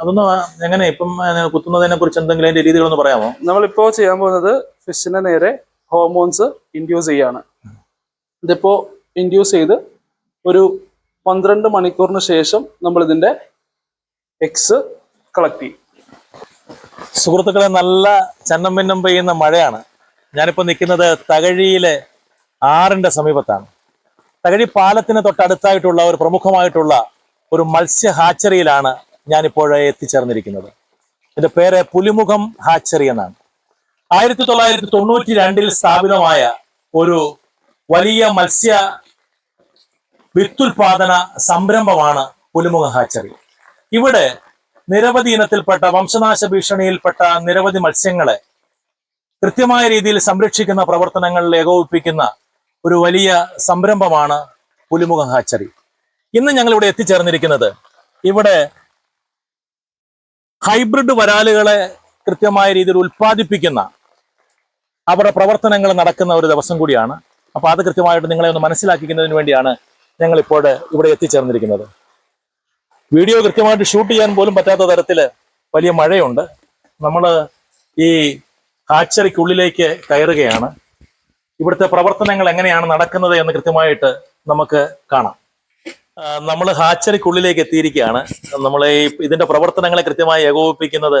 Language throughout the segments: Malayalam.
അതൊന്ന് എങ്ങനെ ഇപ്പം കുത്തുന്നതിനെ കുറിച്ച് എന്തെങ്കിലും അതിന്റെ രീതികളൊന്ന് പറയാമോ? നമ്മളിപ്പോ ചെയ്യാൻ പോകുന്നത് ഫിഷിനെ നേരെ ഹോർമോൺസ് ഇൻഡ്യൂസ് ചെയ്യാണ്. ഇതിപ്പോ ഇൻഡ്യൂസ് ചെയ്ത് ഒരു പന്ത്രണ്ട് മണിക്കൂറിന് ശേഷം നമ്മൾ ഇതിന്റെ എക്സ് കളക്ട് ചെയ്യും. സുഹൃത്തുക്കളെ നല്ല ചന്നം പിന്നം പെയ്യുന്ന മഴയാണ്. ഞാനിപ്പോൾ നിൽക്കുന്നത് തകഴിയിലെ ആറിന്റെ സമീപത്താണ്. തകഴി പാലത്തിന് തൊട്ടടുത്തായിട്ടുള്ള ഒരു പ്രമുഖമായിട്ടുള്ള ഒരു മത്സ്യ ഹാച്ചറിയിലാണ് ഞാനിപ്പോൾ എത്തിച്ചേർന്നിരിക്കുന്നത്. ഇതിന്റെ പേര് പുലിമുഖം ഹാച്ചറി എന്നാണ്. ആയിരത്തി തൊള്ളായിരത്തി തൊണ്ണൂറ്റി രണ്ടിൽ സ്ഥാപിതമായ ഒരു വലിയ മത്സ്യ വിത്തുൽപാദന സംരംഭമാണ് പുലിമുഖ ഹാച്ചറി. ഇവിടെ നിരവധി ഇനത്തിൽപ്പെട്ട വംശനാശ ഭീഷണിയിൽപ്പെട്ട നിരവധി മത്സ്യങ്ങളെ കൃത്യമായ രീതിയിൽ സംരക്ഷിക്കുന്ന പ്രവർത്തനങ്ങളിൽ ഏകോപിപ്പിക്കുന്ന ഒരു വലിയ സംരംഭമാണ് പുലിമുഖ ഹാച്ചറി. ഇന്ന് ഞങ്ങളിവിടെ എത്തിച്ചേർന്നിരിക്കുന്നത് ഇവിടെ ഹൈബ്രിഡ് വരാലുകളെ കൃത്യമായ രീതിയിൽ ഉൽപ്പാദിപ്പിക്കുന്ന അവരുടെ പ്രവർത്തനങ്ങൾ നടക്കുന്ന ഒരു ദിവസം കൂടിയാണ്. അപ്പൊ അത് കൃത്യമായിട്ട് നിങ്ങളെ ഒന്ന് മനസ്സിലാക്കിക്കുന്നതിന് വേണ്ടിയാണ് ഞങ്ങൾ ഇപ്പോൾ ഇവിടെ എത്തിച്ചേർന്നിരിക്കുന്നത്. വീഡിയോ കൃത്യമായിട്ട് ഷൂട്ട് ചെയ്യാൻ പോലും പറ്റാത്ത തരത്തിൽ വലിയ മഴയുണ്ട്. നമ്മൾ ഈ ഹാച്ചറിക്കുള്ളിലേക്ക് കയറുകയാണ്. ഇവിടുത്തെ പ്രവർത്തനങ്ങൾ എങ്ങനെയാണ് നടക്കുന്നത് എന്ന് കൃത്യമായിട്ട് നമുക്ക് കാണാം. നമ്മൾ ഹാച്ചറിക്കുള്ളിലേക്ക് എത്തിയിരിക്കുകയാണ്. നമ്മൾ ഈ ഇതിന്റെ പ്രവർത്തനങ്ങളെ കൃത്യമായി ഏകോപിപ്പിക്കുന്നത്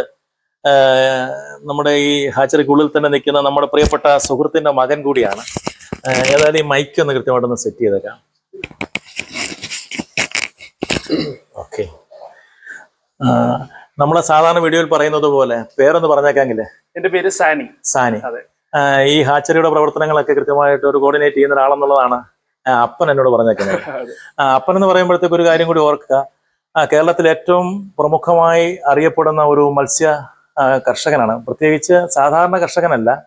നമ്മുടെ ഈ ഹാച്ചറിക്കുള്ളിൽ തന്നെ നിൽക്കുന്ന നമ്മുടെ പ്രിയപ്പെട്ട സുഹൃത്തിന്റെ മകൻ കൂടിയാണ്. ഏതായാലും ഈ മൈക്ക് ഒന്ന് കൃത്യമായിട്ടൊന്ന് സെറ്റ് ചെയ്തേക്കാം. ഓക്കെ നമ്മളെ സാധാരണ വീഡിയോയിൽ പറയുന്നത് പോലെ പേരൊന്ന് പറഞ്ഞേക്കാങ്കില്ലേ എന്റെ പേര് സാനി. സാനി. അതെ. ഈ ഹാച്ചറിയുടെ പ്രവർത്തനങ്ങളൊക്കെ കൃത്യമായിട്ട് ഒരു കോർഡിനേറ്റ് ചെയ്യുന്ന ഒരാളെന്നുള്ളതാണ്. അപ്പൻ എന്നോട് പറഞ്ഞേക്കുന്നത്. ആ, അപ്പൻ എന്ന് പറയുമ്പോഴത്തേക്ക് ഒരു കാര്യം കൂടി ഓർക്കുക. കേരളത്തിൽ ഏറ്റവും പ്രമുഖമായി അറിയപ്പെടുന്ന ഒരു മത്സ്യ കർഷകനാണ്. പ്രത്യേകിച്ച് സാധാരണ കർഷകനല്ല.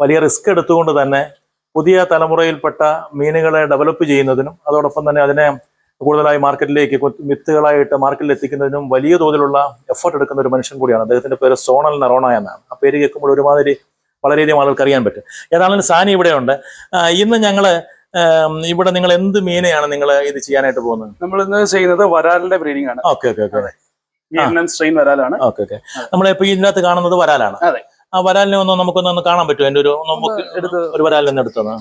വലിയ റിസ്ക് എടുത്തുകൊണ്ട് തന്നെ പുതിയ തലമുറയിൽപ്പെട്ട മീനുകളെ ഡെവലപ്പ് ചെയ്യുന്നതിനും അതോടൊപ്പം തന്നെ അതിനെ കൂടുതലായി മാർക്കറ്റിലേക്ക് മിത്തുകളായിട്ട് വിത്തുകളായിട്ട് മാർക്കറ്റിൽ എത്തിക്കുന്നതിനും വലിയ തോതിലുള്ള എഫർട്ട് എടുക്കുന്ന ഒരു മനുഷ്യൻ കൂടിയാണ്. അദ്ദേഹത്തിന്റെ പേര് സോണൽ നറോണ എന്നാണ്. ആ പേര് കേൾക്കുമ്പോൾ ഒരുമാതിരി വളരെയധികം ആളുകൾക്ക് അറിയാൻ പറ്റും. ഏതാണെങ്കിലും സാനി ഇവിടെയുണ്ട്. ഇന്ന് ഞങ്ങൾ ഇവിടെ നിങ്ങൾ എന്ത് മീനെയാണ് നിങ്ങൾ ഇത് ചെയ്യാനായിട്ട് പോകുന്നത്? നമ്മൾ ഇന്ന് ചെയ്യുന്നത് വരാലിന്റെ ബ്രീഡിംഗ് ആണ്. Okay okay okay. Strain വരാലാണ്. Okay okay. നമ്മളിപ്പോ ഇതിനകത്ത് കാണുന്നത് വരാലാണ്. അതെ. ആ വരാലിനെ ഒന്ന് നമുക്കൊന്ന് കാണാൻ പറ്റുമോ? എന്റെ ഒരു നമുക്ക് എടുത്ത് ഒരു വരാലിനെ എടുത്തത്.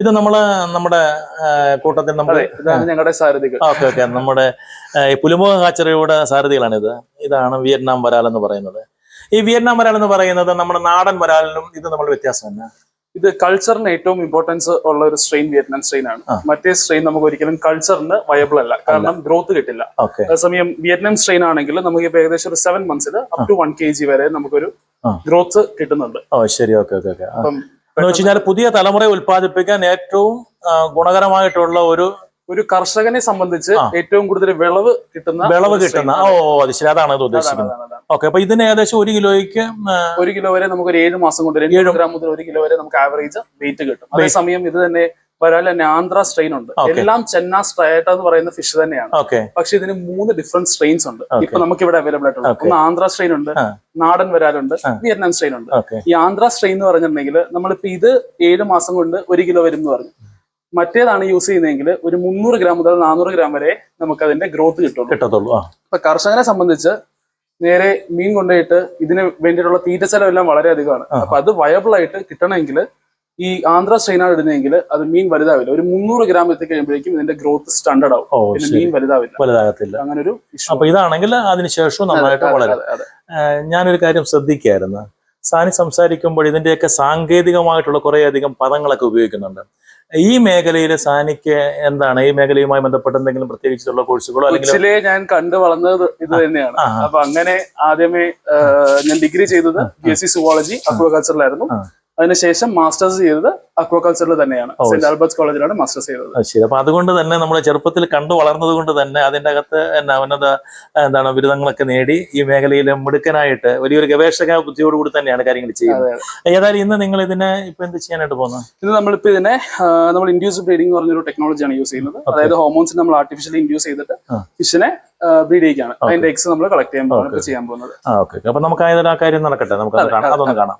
ഇത് നമ്മൾ നമ്മുടെ കൂട്ടത്തിൽ ഇതാണ് ഞങ്ങളുടെ സാരഥികൾ. Okay okay. നമ്മുടെ പുലിമുഖ കാച്ചറിയുടെ സാരഥികളാണിത്. ഇതാണ് വിയറ്റ്നാം വരാൽ എന്ന് പറയുന്നത്. ഈ വിയറ്റ്നാം വരാൽ എന്ന് പറയുന്നത് നമ്മുടെ നാടൻ വരാലിനും ഇത് നമ്മൾ വ്യത്യാസം തന്നെ ഇത് കൾച്ചറിന് ഏറ്റവും ഇമ്പോർട്ടൻസ് ഉള്ള ഒരു സ്ട്രെയിൻ വിയറ്റ്നാം സ്ട്രെയിൻ ആണ്. മറ്റേ സ്ട്രെയിൻ നമുക്ക് ഒരിക്കലും കൾച്ചറിന് വയബിൾ അല്ല. കാരണം ഗ്രോത്ത് കിട്ടില്ല. അതേസമയം വിയറ്റ്നാം സ്ട്രെയിൻ ആണെങ്കിൽ നമുക്ക് ഇപ്പൊ ഏകദേശം ഒരു seven മന്ത്സിൽ up to one K G വരെ നമുക്കൊരു ഗ്രോത്ത് കിട്ടുന്നുണ്ട്. ശരി. Okay okay okay. എന്ന് വെച്ച് കഴിഞ്ഞാൽ പുതിയ തലമുറയെ ഉൽപ്പാദിപ്പിക്കാൻ ഏറ്റവും ഗുണകരമായിട്ടുള്ള ഒരു ഒരു കർഷകനെ സംബന്ധിച്ച് ഏറ്റവും കൂടുതൽ വിളവ് കിട്ടുന്ന വിളവ് കിട്ടുന്ന. ഓ അത് ശരി. അതാണ് അത് ഉദ്ദേശിക്കുന്നത്. ഓക്കെ അപ്പൊ ഇതിന് ഏകദേശം ഒരു കിലോയ്ക്ക് ഒരു കിലോ വരെ നമുക്ക് ഒരു ഏഴ് മാസം കൊണ്ട് ഏഴ് ഗ്രാം മുതൽ ഒരു കിലോ വരെ നമുക്ക് ആവറേജ് വെയിറ്റ് കിട്ടും. അതേസമയം ഇത് തന്നെ തന്നെ ആന്ധ്ര സ്ട്രെയിൻ ഉണ്ട്. എല്ലാം ചെന്ന സ്ട്രൈറ്റ എന്ന് പറയുന്ന ഫിഷ് തന്നെയാണ്. പക്ഷെ ഇതിന് മൂന്ന് ഡിഫറെന്റ് സ്ട്രെയിൻസ് ഉണ്ട്. ഇപ്പൊ നമുക്ക് ഇവിടെ അവൈലബിൾ Okay. ഒന്ന് ആന്ധ്ര സ്ട്രെയിൻ ഉണ്ട് നാടൻ വരാലുണ്ട്. വിയറ്റ്നാം സ്ട്രെയിൻ ഉണ്ട്. ഈ ആന്ധ്ര സ്ട്രെയിൻ എന്ന് പറഞ്ഞിട്ടുണ്ടെങ്കിൽ നമ്മളിപ്പോ ഇത് ഏഴ് മാസം കൊണ്ട് ഒരു കിലോ വരും എന്ന് പറഞ്ഞു. മറ്റേതാണ് യൂസ് ചെയ്യുന്നതെങ്കിൽ ഒരു മുന്നൂറ് ഗ്രാം മുതൽ നാനൂറ് ഗ്രാം വരെ നമുക്ക് അതിന്റെ ഗ്രോത്ത് കിട്ടുള്ളൂ. കിട്ടത്തുള്ളൂ ഇപ്പൊ കർഷകനെ സംബന്ധിച്ച് നേരെ മീൻ കൊണ്ടുപോയിട്ട് ഇതിന് വേണ്ടിയിട്ടുള്ള തീറ്റ ചെലവെല്ലാം വളരെ അധികമാണ്. അപ്പൊ അത് വയബിൾ ആയിട്ട് കിട്ടണമെങ്കിൽ ഈ ആന്ധ്ര സ്ട്രെയിനാണ് ഇടുന്നതെങ്കിൽ അത് മീൻ വലുതാവില്ല. ഒരു മുന്നൂറ് ഗ്രാം എത്തിക്കഴിയുമ്പോഴേക്കും ഇതിന്റെ ഗ്രോത്ത് സ്റ്റാൻഡേർഡ് ആവും. പിന്നെ മീൻ വലുതാവില്ല. വലുതാകത്തില്ല. അങ്ങനെ ഒരു ഇഷ്യൂ അപ്പൊ ഇതാണെങ്കിൽ അതിനുശേഷം നന്നായിട്ട് വളരും. ഏഹ് ഞാനൊരു കാര്യം ശ്രദ്ധിക്കായിരുന്നു. സാനി സംസാരിക്കുമ്പോൾ ഇതിന്റെയൊക്കെ സാങ്കേതികമായിട്ടുള്ള കുറേയധികം പദങ്ങളൊക്കെ ഉപയോഗിക്കുന്നുണ്ട്. ഈ മേഖലയിൽ സാനിക്ക് എന്താണ്? ഈ മേഖലയുമായി ബന്ധപ്പെട്ട് എന്തെങ്കിലും പ്രത്യേകിച്ചുള്ള കോഴ്സുകളോ അല്ലെങ്കിൽ ഞാൻ കണ്ടു വളർന്നത് ഇത് തന്നെയാണ്. അപ്പൊ അങ്ങനെ ആദ്യമേ ഞാൻ ഡിഗ്രി ചെയ്തത് ബി എസ് സി സുവോളജി അക്വാകൾച്ചറിലായിരുന്നു. അതിനുശേഷം മാസ്റ്റേഴ്സ് ചെയ്തത് അക്വാകൾച്ചറിൽ തന്നെയാണ്. സെന്റ് ആൽബർട്ട്സ് കോളേജിലാണ് മാസ്റ്റേഴ്സ് ചെയ്തത്. ശരി. അപ്പൊ അതുകൊണ്ട് തന്നെ നമ്മൾ ചെറുപ്പത്തിൽ കണ്ടു വളർന്നത് കൊണ്ട് തന്നെ അതിന്റെ അകത്ത് എന്നാ ഉന്നത എന്താണ് ബിരുദങ്ങളൊക്കെ നേടി ഈ മേഖലയിൽ മിടുക്കനായിട്ട് വലിയൊരു ഗവേഷക ബുദ്ധിയോടുകൂടി തന്നെയാണ് കാര്യങ്ങൾ ചെയ്യുന്നത്. ഏതായാലും ഇന്ന് നിങ്ങൾ ഇതിനെ ഇപ്പൊ എന്ത് ചെയ്യാനായിട്ട് പോകുന്നത്? ഇന്ന് നമ്മളിപ്പോ ഇതിനെ നമ്മൾ ഇൻഡ്യൂസ് ബ്രീഡിംഗ് എന്ന് പറഞ്ഞൊരു ടെക്നോളജിയാണ് യൂസ് ചെയ്യുന്നത്. അതായത് ഹോമോൺസ് നമ്മൾ ആർട്ടിഫിഷ്യലി ഇൻഡ്യൂസ് ചെയ്തിട്ട്. ഫിഷിനെ ബ്രീഡ് ചെയ്യാണ് അതിന്റെ എക്സ് നമ്മൾ കളക്ട് ചെയ്യാൻ പോകുന്നത് ചെയ്യാൻ പോകുന്നത്. അപ്പൊ നമുക്ക് ആ കാര്യം നടക്കട്ടെ. നമുക്ക് അതൊന്ന് കാണാം.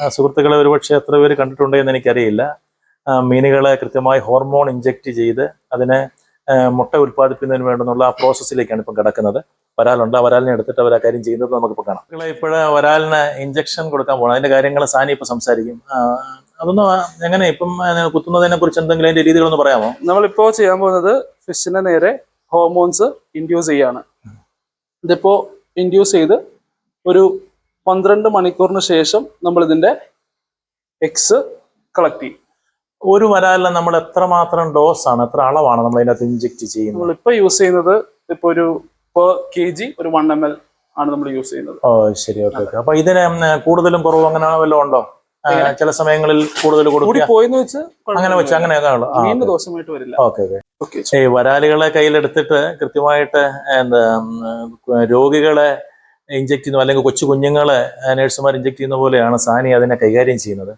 സുഹൃത്തുക്കളെ ഒരുപക്ഷെ എത്ര പേര് കണ്ടിട്ടുണ്ട് എന്ന് എനിക്കറിയില്ല മീനുകളെ കൃത്യമായി ഹോർമോൺ ഇഞ്ചെക്ട് ചെയ്ത് അതിനെ മുട്ട ഉൽപ്പാദിപ്പിക്കുന്നതിന് വേണ്ടുന്നുള്ള ആ പ്രോസസ്സിലേക്കാണ് ഇപ്പം കിടക്കുന്നത്. വരാലുണ്ട് ആ വരാലിനെ എടുത്തിട്ട് അവർ ആ കാര്യം ചെയ്യുന്നത് നമുക്കിപ്പോൾ കാണാം. നിങ്ങളെ ഇപ്പോഴ വരാലിന് ഇഞ്ചക്ഷൻ കൊടുക്കാൻ പോകണം. അതിന്റെ കാര്യങ്ങൾ സാനി ഇപ്പം സംസാരിക്കും. അതൊന്നും എങ്ങനെ ഇപ്പം കുത്തുന്നതിനെ കുറിച്ച് എന്തെങ്കിലും അതിന്റെ രീതികളൊന്ന് പറയാമോ? നമ്മളിപ്പോൾ ചെയ്യാൻ പോകുന്നത് ഫിഷിനെ നേരെ ഹോർമോൺസ് ഇൻഡ്യൂസ് ചെയ്യാണ്. ഇതിപ്പോൾ ഇൻഡ്യൂസ് ചെയ്ത് ഒരു പന്ത്രണ്ട് മണിക്കൂറിന് ശേഷം നമ്മൾ ഇതിന്റെ എക്സ് കളക്ട് ചെയ്യും. ഒരു വരാലിന് നമ്മൾ എത്രമാത്രം ഡോസ് ആണ് എത്ര അളവാണ് നമ്മൾ അതിനകത്ത് ഇഞ്ചെക്ട് ചെയ്യുന്നത്? നമ്മളിപ്പോ യൂസ് ചെയ്യുന്നത് ഇപ്പൊ ഒരു പെർ കെ ജി ഒരു വൺ എം എൽ ആണ് നമ്മൾ യൂസ് ചെയ്യുന്നത്. ഓ ശരി. Okay okay. അപ്പൊ ഇതിന് കൂടുതലും കുറവ് അങ്ങനെ വല്ലതും ഉണ്ടോ? ചില സമയങ്ങളിൽ കൂടുതൽ കൂടി പോയെന്ന് വെച്ച് അങ്ങനെ വെച്ച് ദോഷമായിട്ട് വരില്ല. Okay okay. ഓക്കെ. ഈ വരാലുകളെ കയ്യിലെടുത്തിട്ട് കൃത്യമായിട്ട് എന്താ രോഗികളെ ഇഞ്ചെക്ട് ചെയ്യുന്ന അല്ലെങ്കിൽ കൊച്ചു കുഞ്ഞുങ്ങളെ നഴ്സുമാർ ഇഞ്ചെക്ട് ചെയ്യുന്ന പോലെയാണ് സാനി അതിനെ കൈകാര്യം ചെയ്യുന്നത്.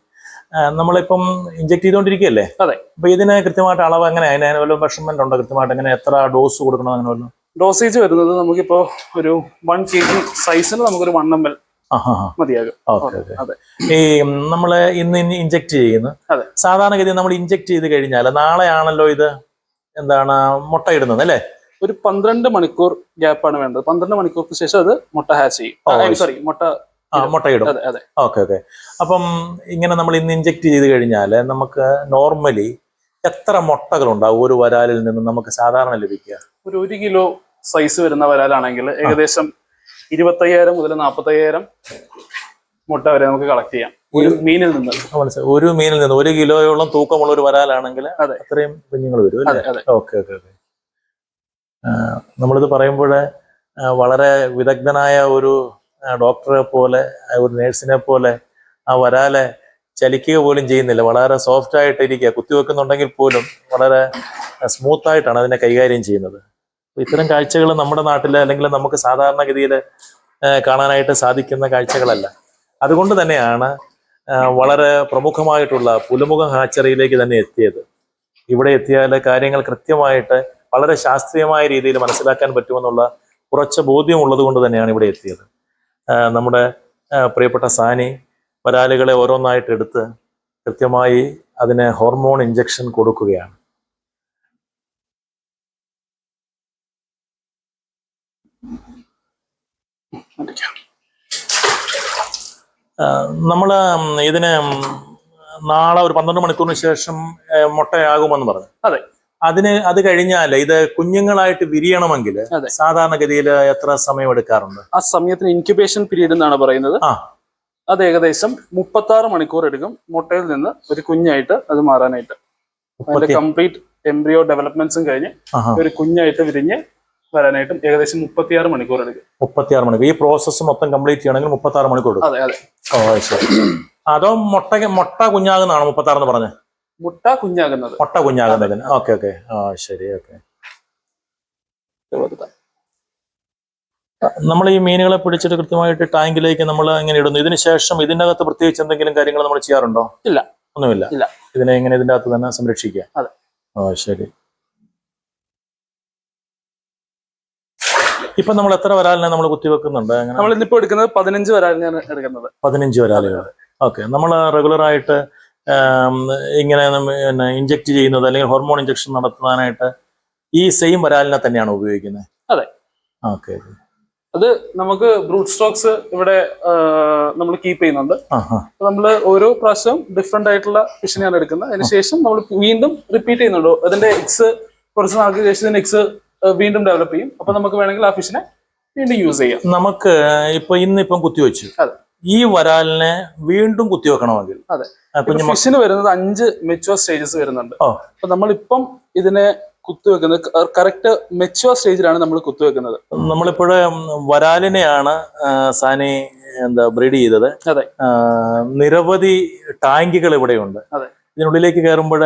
നമ്മളിപ്പം ഇഞ്ചെക്ട് ചെയ്തുകൊണ്ടിരിക്കുകയല്ലേ? അതെ. അപ്പൊ ഇതിന് കൃത്യമായിട്ട് അളവ് എങ്ങനെ? അതിന് അതിന് വല്ല മെഷർമെന്റ് ഉണ്ടോ? കൃത്യമായിട്ട് എങ്ങനെ എത്ര ഡോസ് കൊടുക്കണം അങ്ങനെ വല്ലതും? ഡോസേജ് വരുന്നത് നമുക്കിപ്പോ ഒരു വൺ കെ ജി സൈസിന് നമുക്കൊരു വൺ എം എൽ മതിയാകും. ഈ നമ്മൾ ഇന്ന് ഇഞ്ചെക്ട് ചെയ്യുന്നു. സാധാരണഗതി നമ്മൾ ഇഞ്ചെക്ട് ചെയ്ത് കഴിഞ്ഞാൽ നാളെയാണല്ലോ ഇത് എന്താണ് മുട്ടയിടുന്നത് അല്ലേ? ഒരു പന്ത്രണ്ട് മണിക്കൂർ ഗ്യാപ്പാണ് വേണ്ടത്. പന്ത്രണ്ട് മണിക്കൂർക്ക് ശേഷം അത് മുട്ട ഹാച്ച് ചെയ്യും. സോറി മുട്ട മുട്ടയിടും ഓക്കെ ഓക്കെ. അപ്പം ഇങ്ങനെ നമ്മൾ ഇന്ന് ഇഞ്ചെക്ട് ചെയ്ത് കഴിഞ്ഞാൽ നമുക്ക് നോർമലി എത്ര മുട്ടകൾ ഉണ്ടാവും ഒരു വരാലിൽ നിന്ന് നമുക്ക് സാധാരണ ലഭിക്കുക? ഒരു ഒരു കിലോ സൈസ് വരുന്ന വരാലാണെങ്കിൽ ഏകദേശം ഇരുപത്തയ്യായിരം മുതൽ നാൽപ്പത്തയ്യായിരം മുട്ട വരെ നമുക്ക് കളക്ട് ചെയ്യാം. ഒരു മീനിൽ നിന്ന്. മനസ്സിലായി. ഒരു മീനിൽ നിന്ന് ഒരു കിലോയോളം തൂക്കമുള്ള ഒരു വരാലാണെങ്കിൽ അതെ. അത്രയും കുഞ്ഞുങ്ങൾ വരും ഓക്കെ ഓക്കെ ഓക്കെ. നമ്മളിത് പറയുമ്പോൾ വളരെ വിദഗ്ധനായ ഒരു ഡോക്ടറെ പോലെ ഒരു നേഴ്സിനെ പോലെ ആ വരാലെ ചലിക്കുക പോലും ചെയ്യുന്നില്ല. വളരെ സോഫ്റ്റ് ആയിട്ട് ഇരിക്കുക കുത്തിവെക്കുന്നുണ്ടെങ്കിൽ പോലും വളരെ സ്മൂത്ത് ആയിട്ടാണ് അതിനെ കൈകാര്യം ചെയ്യുന്നത്. ഇത്തരം കാഴ്ചകൾ നമ്മുടെ നാട്ടിൽ അല്ലെങ്കിൽ നമുക്ക് സാധാരണഗതിയിൽ കാണാനായിട്ട് സാധിക്കുന്ന കാഴ്ചകളല്ല. അതുകൊണ്ട് തന്നെയാണ് വളരെ പ്രമുഖമായിട്ടുള്ള പുലുമുഖം ഹാച്ചറിയിലേക്ക് തന്നെ എത്തിയത്. ഇവിടെ എത്തിയാൽ കാര്യങ്ങൾ കൃത്യമായിട്ട് വളരെ ശാസ്ത്രീയമായ രീതിയിൽ മനസ്സിലാക്കാൻ പറ്റുമെന്നുള്ള കുറച്ച് ബോധ്യം ഉള്ളത് കൊണ്ട് തന്നെയാണ് ഇവിടെ എത്തിയത്. നമ്മുടെ പ്രിയപ്പെട്ട സാനി വരാലുകളെ ഓരോന്നായിട്ട് എടുത്ത് കൃത്യമായി അതിന് ഹോർമോൺ ഇഞ്ചക്ഷൻ കൊടുക്കുകയാണ്. നമ്മൾ ഇതിന് നാളെ ഒരു പന്ത്രണ്ട് മണിക്കൂറിന് ശേഷം മുട്ടയാകുമെന്ന് പറഞ്ഞു. അതെ. അതിന് അത് കഴിഞ്ഞാൽ ഇത് കുഞ്ഞുങ്ങളായിട്ട് വിരിയണമെങ്കിൽ സാധാരണഗതിയിൽ എത്ര സമയം എടുക്കാറുണ്ട്? ആ സമയത്തിന് ഇൻക്യുബേഷൻ പീരീഡ് എന്നാണ് പറയുന്നത്. ആ. അത് ഏകദേശം മുപ്പത്തി ആറ് മണിക്കൂർ എടുക്കും മുട്ടയിൽ നിന്ന് ഒരു കുഞ്ഞായിട്ട് അത് മാറാനായിട്ട്. അതിന്റെ കംപ്ലീറ്റ് എംബ്രിയോ ഡെവലപ്മെന്റ്സും കഴിഞ്ഞ് ഒരു കുഞ്ഞായിട്ട് വിരിഞ്ഞ് വരാനായിട്ടും ഏകദേശം മുപ്പത്തിയാറ് മണിക്കൂർ എടുക്കും. മുപ്പത്തിയാറ് മണിക്കൂർ. ഈ പ്രോസസ്സ് മൊത്തം കംപ്ലീറ്റ് ചെയ്യണമെങ്കിൽ മുപ്പത്തി ആറ് മണിക്കൂർ അതെ അതെ. അത് മുട്ട മുട്ട കുഞ്ഞാകുന്നതാണോ മുപ്പത്തി എന്ന് പറഞ്ഞത്? മുട്ട കുഞ്ഞാകുന്നത്. മുട്ട കുഞ്ഞാകുന്നതിന്. Okay okay. ആ ശരി ഓക്കെ. നമ്മൾ ഈ മീനുകളെ പിടിച്ചിട്ട് കൃത്യമായിട്ട് ടാങ്കിലേക്ക് നമ്മൾ ഇങ്ങനെ ഇടുന്നു. ഇതിന് ശേഷം ഇതിന്റെ അകത്ത് പ്രത്യേകിച്ച് എന്തെങ്കിലും കാര്യങ്ങൾ നമ്മൾ ചെയ്യാറുണ്ടോ? ഇല്ല. ഒന്നുമില്ല. ഇല്ല. ഇതിനെ ഇങ്ങനെ ഇതിന്റെ അകത്ത് തന്നെ സംരക്ഷിക്കുക? അതെ. ഓ ശരി. ഇപ്പൊ നമ്മൾ എത്ര വരാലിനെ നമ്മൾ കുത്തിവെക്കുന്നുണ്ട്? നമ്മൾ ഇന്നിപ്പോ എടുക്കുന്നത് പതിനഞ്ച് വരാലിനാണ് എടുക്കുന്നത്. പതിനഞ്ച് വരാലുകൾ. ഓക്കെ. നമ്മൾ റെഗുലർ ആയിട്ട് ഇങ്ങനെ പിന്നെ ഇഞ്ചെക്ട് ചെയ്യുന്നത് അല്ലെങ്കിൽ ഹോർമോൺ ഇഞ്ചക്ഷൻ നടത്താനായിട്ട് ഈ സെയിം വരാലിനെ തന്നെയാണ് ഉപയോഗിക്കുന്നത്. അതെ. ഓക്കെ അത് നമുക്ക് ബ്രൂട്ട് സ്റ്റോക്സ് ഇവിടെ നമ്മൾ കീപ്പ് ചെയ്യുന്നുണ്ട്. നമ്മൾ ഓരോ പ്രാവശ്യവും ഡിഫറെന്റ് ആയിട്ടുള്ള ഫിഷിനെയാണ് എടുക്കുന്നത്. അതിനുശേഷം നമ്മൾ വീണ്ടും റിപ്പീറ്റ് ചെയ്യുന്നുണ്ട്. അതിന്റെ എക്സ് കുറച്ച് നാൾക്ക് ശേഷം എക്സ് വീണ്ടും ഡെവലപ്പ് ചെയ്യും. അപ്പൊ നമുക്ക് വേണമെങ്കിൽ ആ ഫിഷിനെ വീണ്ടും യൂസ് ചെയ്യാം. നമുക്ക് ഇപ്പൊ ഇന്നിപ്പം കുത്തിവെച്ചു അതെ. ഈ വരാലിനെ വീണ്ടും കുത്തിവെക്കണമെങ്കിൽ അതെ. ഫിഷിന് വരുന്നത് അഞ്ച് മെച്ചുവർ സ്റ്റേജസ് വരുന്നുണ്ട്. അപ്പൊ നമ്മളിപ്പം ഇതിനെ കുത്തിവെക്കുന്നത് കറക്റ്റ് മെച്ചുവർ സ്റ്റേജിലാണ് നമ്മൾ കുത്തിവെക്കുന്നത് നമ്മളിപ്പോഴ് വരാലിനെയാണ് സാനി എന്താ ബ്രീഡ് ചെയ്തത് അതെ. നിരവധി ടാങ്കുകൾ ഇവിടെയുണ്ട് അതെ. ഇതിനുള്ളിലേക്ക് കയറുമ്പോൾ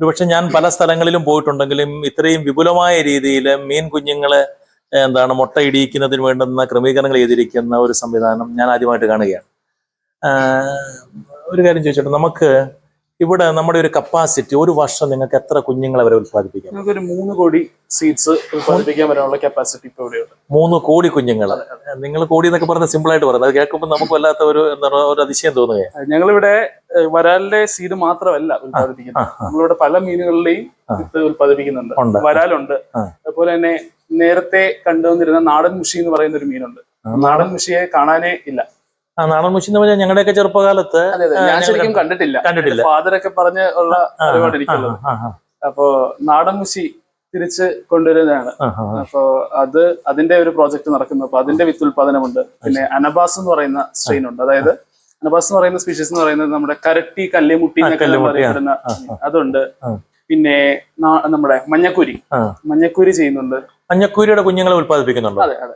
ഒരുപക്ഷെ ഞാൻ പല സ്ഥലങ്ങളിലും പോയിട്ടുണ്ടെങ്കിലും ഇത്രയും വിപുലമായ രീതിയിൽ മീൻ കുഞ്ഞുങ്ങളെ എന്താണ് മുട്ട ഇടിയിക്കുന്നതിന് വേണ്ടുന്ന ക്രമീകരണങ്ങൾ ചെയ്തിരിക്കുന്ന ഒരു സംവിധാനം ഞാൻ ആദ്യമായിട്ട് കാണുകയാണ്. ഒരു കാര്യം ചോദിച്ചോട്ടെ നമുക്ക് ഇവിടെ നമ്മുടെ ഒരു കപ്പാസിറ്റി ഒരു വർഷം നിങ്ങൾക്ക് എത്ര കുഞ്ഞുങ്ങളെ വരെ ഉത്പാദിപ്പിക്കാം നമുക്ക് ഒരു മൂന്ന് കോടി സീഡ്സ് ഉത്പാദിപ്പിക്കാൻ വരാനുള്ള കപ്പാസിറ്റി ഇപ്പൊ ഇവിടെയുണ്ട്. മൂന്ന് കോടി കുഞ്ഞുങ്ങൾ നിങ്ങൾ കോടി എന്നൊക്കെ പറഞ്ഞ സിമ്പിൾ ആയിട്ട് പറയുന്നത്. അത് കേൾക്കുമ്പോൾ നമുക്ക് വല്ലാത്ത ഒരു എന്താ പറയുക ഒരു അതിശയം തോന്നുകയാണ്. ഞങ്ങളിവിടെ വരാലിന്റെ സീഡ് മാത്രമല്ല ഉത്പാദിപ്പിക്കുന്നത് നമ്മളിവിടെ പല മീനുകളുടെയും. വിത്ത് ഉത്പാദിപ്പിക്കുന്നുണ്ട് വരാലുണ്ട്. അതുപോലെ തന്നെ നേരത്തെ കണ്ടുവന്നിരുന്ന നാടൻ മുഷി എന്ന് പറയുന്ന ഒരു മീനുണ്ട്. നാടൻ മുഷിയെ കാണാനേ ഇല്ല. ആ നാടൻ മുഷി എന്ന് പറഞ്ഞാൽ ഞങ്ങളുടെയൊക്കെ ചെറുപ്പകാലത്ത് ഞാൻ ശരിക്കും കണ്ടിട്ടില്ല. കണ്ടിട്ടില്ല. ഫാദറൊക്കെ പറഞ്ഞ് ഉള്ള അറിവാണ് എനിക്കുള്ളത് അപ്പോ നാടൻ മുഷി തിരിച്ച് കൊണ്ടുവരുന്നതാണ്. അപ്പോ അത് അതിന്റെ ഒരു പ്രോജക്ട് നടക്കുന്നു. അപ്പൊ അതിന്റെ വിത്ത് ഉൽപാദനമുണ്ട് പിന്നെ അനബാസ് എന്ന് പറയുന്ന സ്ട്രെയിൻ ഉണ്ട്. അതായത് അനബാസ് എന്ന് പറയുന്ന സ്പീഷീസ് എന്ന് പറയുന്നത് നമ്മുടെ കരട്ടി കല്ലിമുട്ടി എന്നൊക്കെ അതുണ്ട്. പിന്നെ നമ്മുടെ മഞ്ഞക്കുരി. മഞ്ഞക്കുരി ചെയ്യുന്നുണ്ട്. മഞ്ഞക്കൂരിയുടെ കുഞ്ഞുങ്ങളെ ഉൽപ്പാദിപ്പിക്കുന്നുണ്ടോ? അതെ അതെ.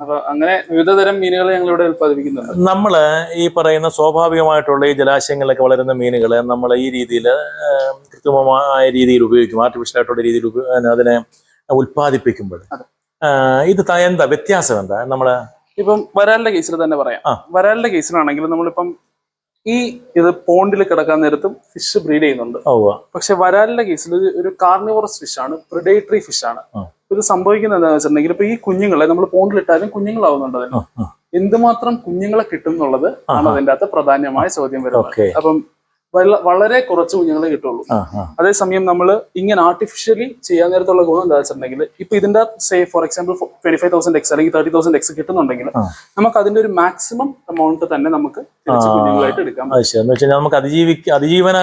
അപ്പൊ അങ്ങനെ വിവിധ തരം മീനുകൾ ഞങ്ങൾ ഇവിടെ ഉൽപ്പാദിപ്പിക്കുന്നുണ്ട്. നമ്മൾ ഈ പറയുന്ന സ്വാഭാവികമായിട്ടുള്ള ഈ ജലാശയങ്ങളിലൊക്കെ വളരുന്ന മീനുകളെ നമ്മൾ ഈ രീതിയിൽ കൃത്രിമമായ രീതിയിൽ ഉപയോഗിക്കും ആർട്ടിഫിഷ്യൽ ആയിട്ടുള്ള രീതിയിൽ അതിനെ ഉൽപ്പാദിപ്പിക്കുമ്പോൾ. അതെ. ആ, ഇത് എന്താ വ്യത്യാസം എന്താ നമ്മൾ? ഇപ്പം വരാലിന്റെ കേസിൽ തന്നെ പറയാം. വരാലിന്റെ കേസിലാണെങ്കിൽ നമ്മളിപ്പം ഈ ഇത് പോണ്ടിൽ കിടക്കാൻ നേരത്തും ഫിഷ് ബ്രീഡ് ചെയ്യുന്നുണ്ട്. പക്ഷെ വരാലിന്റെ കേസിൽ ഒരു കാർണിവറസ് ഫിഷ് ആണ് പ്രിഡേറ്ററി ഫിഷ് ആണ്. ഇത് സംഭവിക്കുന്നത് എന്താണെന്ന് വെച്ചിട്ടുണ്ടെങ്കിൽ ഇപ്പൊ ഈ കുഞ്ഞുങ്ങളെ നമ്മൾ പോണ്ടിലിട്ടാലും കുഞ്ഞുങ്ങളാവുന്നുണ്ട് അതിന്. എന്തുമാത്രം കുഞ്ഞുങ്ങളെ കിട്ടും എന്നുള്ളത് ആണ്. അതിന്റെ അകത്ത് പ്രധാനമായ ചോദ്യം വരുന്നത്. അപ്പം വളരെ കുറച്ച് കുഞ്ഞുങ്ങളെ കിട്ടുള്ളൂ. അതേസമയം നമ്മൾ ഇങ്ങനെ ആർട്ടിഫിഷ്യലി ചെയ്യാൻ നേരത്തുള്ള ഗുണം എന്താ വെച്ചിട്ടുണ്ടെങ്കിൽ ഇപ്പൊ ഇതിന്റെ say for example twenty five thousand X അല്ലെങ്കിൽ തേർട്ടി തൗസൻഡ് എക്സ് കിട്ടുന്നുണ്ടെങ്കിൽ നമുക്ക് അതിന്റെ ഒരു മാക്സിമം എമൗണ്ട് തന്നെ നമുക്ക്. കുഞ്ഞുങ്ങളായിട്ട് എടുക്കാം നമുക്ക് അതിജീവിക്ക അതിജീവന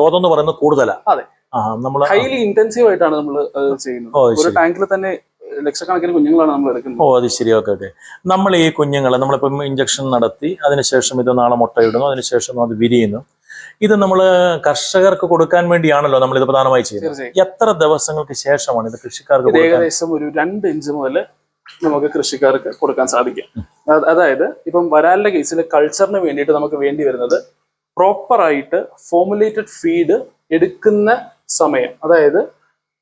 തോതെന്ന് പറയുന്നത് കൂടുതലാണ് അതെ. ആ നമ്മൾ ഹൈലി ഇന്റൻസീവ് ആയിട്ടാണ് നമ്മൾ ചെയ്യുന്നത്. ഓ, ഒരു ടാങ്കിൽ തന്നെ ലക്ഷക്കണക്കിന് കുഞ്ഞുങ്ങളാണ് നമ്മൾ എടുക്കുന്നത്. ഓ അത് ശരി. Okay okay. നമ്മൾ ഈ കുഞ്ഞുങ്ങളെ നമ്മളിപ്പം ഇഞ്ചക്ഷൻ നടത്തി അതിനുശേഷം ഇത് നാളെ മുട്ടയിടുന്നു അതിനുശേഷം അത് വിരിയുന്നു. ഇത് നമ്മൾ കർഷകർക്ക് കൊടുക്കാൻ വേണ്ടിയാണല്ലോ നമ്മൾ ഇത് പ്രധാനമായി ചെയ്യുന്നത്. എത്ര ദിവസങ്ങൾക്ക് ശേഷമാണ് ഇത് കൃഷിക്കാർക്ക് ഏകദേശം ഒരു രണ്ട് ഇഞ്ച് മുതൽ നമുക്ക് കൃഷിക്കാർക്ക് കൊടുക്കാൻ സാധിക്കും. അതായത് ഇപ്പം വരാലിന്റെ കേസിൽ കൾച്ചറിന് വേണ്ടിയിട്ട് നമുക്ക് വേണ്ടി വരുന്നത് പ്രോപ്പറായിട്ട് ഫോമുലേറ്റഡ് ഫീഡ് എടുക്കുന്ന സമയം. അതായത്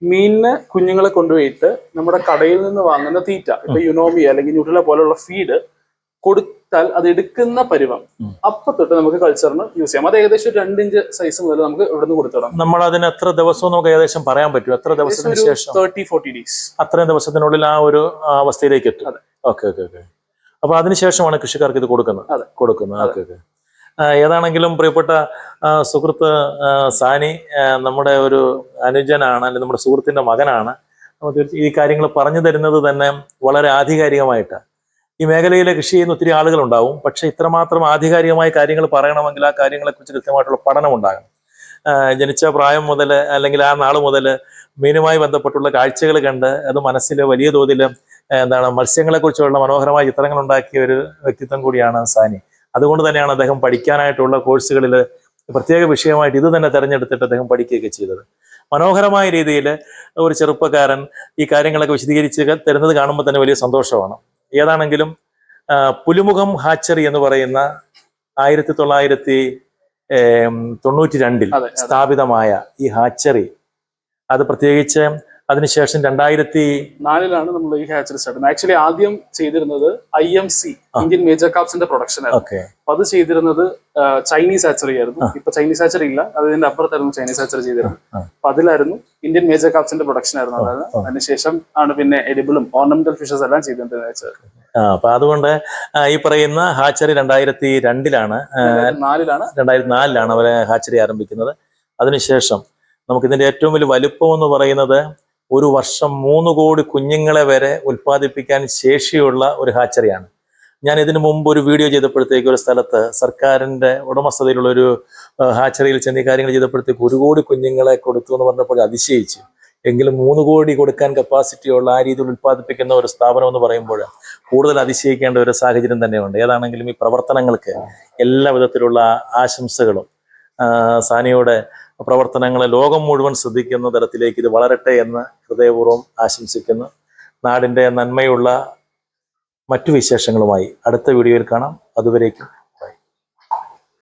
മീനിനെ കുഞ്ഞുങ്ങളെ കൊണ്ടുപോയിട്ട് നമ്മുടെ കടയിൽ നിന്ന് വാങ്ങുന്ന തീറ്റ ഇപ്പൊ യുനോമി അല്ലെങ്കിൽ ന്യൂട്രല പോലെയുള്ള ഫീഡ് കൊടുത്താൽ അത് എടുക്കുന്ന പരിവം. അപ്പൊ തൊട്ട് നമുക്ക് കൾച്ചറിന് യൂസ് ചെയ്യാം. അത് ഏകദേശം രണ്ടിഞ്ച് രണ്ട് ഇഞ്ച് സൈസ് മുതൽ നമുക്ക് ഇവിടുന്ന് കൊടുത്തിടാം നമ്മൾ അതിന് എത്ര ദിവസം നമുക്ക് ഏകദേശം പറയാൻ പറ്റും എത്ര ദിവസത്തിന് ശേഷം? തേർട്ടി ഫോർട്ടി ഡേയ്സ് അത്രയും ദിവസത്തിനുള്ളിൽ ആ ഒരു അവസ്ഥയിലേക്ക് എത്തും. ഓക്കെ ഓക്കെ ഓക്കെ അപ്പൊ അതിനുശേഷമാണ് കൃഷിക്കാർക്ക് ഇത് കൊടുക്കുന്നത്. കൊടുക്കുന്നത്. ഓക്കെ ഓക്കെ ഏതാണെങ്കിലും പ്രിയപ്പെട്ട സുഹൃത്ത് സാനി നമ്മുടെ ഒരു അനുജനാണ് അല്ലെങ്കിൽ നമ്മുടെ സുഹൃത്തിന്റെ മകനാണ്. ഈ കാര്യങ്ങൾ പറഞ്ഞു തരുന്നത് തന്നെ വളരെ ആധികാരികമായിട്ട്. ഈ മേഖലയിലെ കൃഷി ചെയ്യുന്ന ഒത്തിരി ആളുകളുണ്ടാവും. പക്ഷെ ഇത്രമാത്രം ആധികാരികമായി കാര്യങ്ങൾ പറയണമെങ്കിൽ ആ കാര്യങ്ങളെക്കുറിച്ച് കൃത്യമായിട്ടുള്ള പഠനം ഉണ്ടാകണം. ജനിച്ച പ്രായം മുതൽ അല്ലെങ്കിൽ ആ നാൾ മുതൽ മീനുമായി ബന്ധപ്പെട്ടുള്ള കാഴ്ചകൾ കണ്ട് അത് മനസ്സിൽ വലിയ തോതിൽ എന്താണ് മത്സ്യങ്ങളെക്കുറിച്ചുള്ള മനോഹരമായ ചിത്രങ്ങൾ ഉണ്ടാക്കിയ ഒരു വ്യക്തിത്വം കൂടിയാണ് സാനി. അതുകൊണ്ട് തന്നെയാണ് അദ്ദേഹം പഠിക്കാനായിട്ടുള്ള കോഴ്സുകളിൽ പ്രത്യേക വിഷയമായിട്ട് ഇത് തന്നെ തിരഞ്ഞെടുത്തിട്ട് അദ്ദേഹം പഠിക്കുകയൊക്കെ ചെയ്തത് മനോഹരമായ രീതിയിൽ ഒരു ചെറുപ്പക്കാരൻ ഈ കാര്യങ്ങളൊക്കെ വിശദീകരിച്ച് തരുന്നത് കാണുമ്പോൾ തന്നെ വലിയ സന്തോഷമാണ് ഏതാണെങ്കിലും പുലിമുഖം ഹാച്ചറി എന്ന് പറയുന്ന ആയിരത്തി തൊള്ളായിരത്തി തൊണ്ണൂറ്റി രണ്ടിൽ. സ്ഥാപിതമായ ഈ ഹാച്ചറി അത് പ്രത്യേകിച്ച് അതിനുശേഷം രണ്ടായിരത്തി നാലിലാണ് നമ്മൾ ഈ ഹാച്ചറി സ്റ്റാർട്ട് ആക്ച്വലി ആദ്യം ചെയ്തിരുന്നത് I M C Indian major കാപ്സിന്റെ production ആയിരുന്നു. ഓക്കെ. അപ്പൊ അത് ചെയ്തിരുന്നത് ചൈനീസ് ആച്ചറി ആയിരുന്നു. ഇപ്പൊ ചൈനീസ് ആച്ചറി ഇല്ല. അതിന്റെ അപ്പുറത്തായിരുന്നു ചൈനീസ് ആച്ചറി ചെയ്തിരുന്നത്. അപ്പൊ അതിലായിരുന്നു ഇന്ത്യൻ മേജർ കാപ്സിന്റെ പ്രൊഡക്ഷൻ ആയിരുന്നു. അതായത്. അതിനുശേഷം ആണ് പിന്നെ എഡിബിളും ഓർണമെന്റൽ ഫിഷസ് എല്ലാം ചെയ്തിട്ടുണ്ട് അപ്പൊ അതുകൊണ്ട് ഈ പറയുന്ന ഹാച്ചറി രണ്ടായിരത്തി രണ്ടിലാണ് നാലിലാണ് രണ്ടായിരത്തി നാലിലാണ് അവരെ ഹാച്ചറി ആരംഭിക്കുന്നത്. അതിനുശേഷം നമുക്ക് ഇതിന്റെ ഏറ്റവും വലിയ വലുപ്പം എന്ന് പറയുന്നത് ഒരു വർഷം മൂന്ന് കോടി കുഞ്ഞുങ്ങളെ വരെ ഉൽപ്പാദിപ്പിക്കാൻ ശേഷിയുള്ള ഒരു ഹാച്ചറിയാണ്. ഞാൻ ഇതിനു മുമ്പ് ഒരു വീഡിയോ ചെയ്തപ്പോഴത്തേക്ക് ഒരു സ്ഥലത്ത് സർക്കാരിന്റെ ഉടമസ്ഥതയിലുള്ള ഒരു ഹാച്ചറിയിൽ ചെന്ന് കാര്യങ്ങൾ ചെയ്തപ്പോഴത്തേക്ക് ഒരു കോടി കുഞ്ഞുങ്ങളെ കൊടുത്തു എന്ന് പറഞ്ഞപ്പോൾ അതിശയിച്ചു. എങ്കിലും മൂന്ന് കോടി കൊടുക്കാൻ കപ്പാസിറ്റിയുള്ള ആ രീതിയിൽ ഉൽപ്പാദിപ്പിക്കുന്ന ഒരു സ്ഥാപനം എന്ന് പറയുമ്പോൾ കൂടുതൽ അതിശയിക്കേണ്ട ഒരു സാഹചര്യം തന്നെയുണ്ട്. ഏതാണെങ്കിലും ഈ പ്രവർത്തനങ്ങൾക്ക് എല്ലാ വിധത്തിലുള്ള ആശംസകളും സാനിയുടെ പ്രവർത്തനങ്ങളെ ലോകം മുഴുവൻ ശ്രദ്ധിക്കുന്ന തരത്തിലേക്ക് ഇത് വളരട്ടെ എന്ന് ഹൃദയപൂർവം ആശംസിക്കുന്നു. നാടിന്റെ നന്മയുള്ള മറ്റു വിശേഷങ്ങളുമായി അടുത്ത വീഡിയോയിൽ കാണാം. അതുവരേക്കും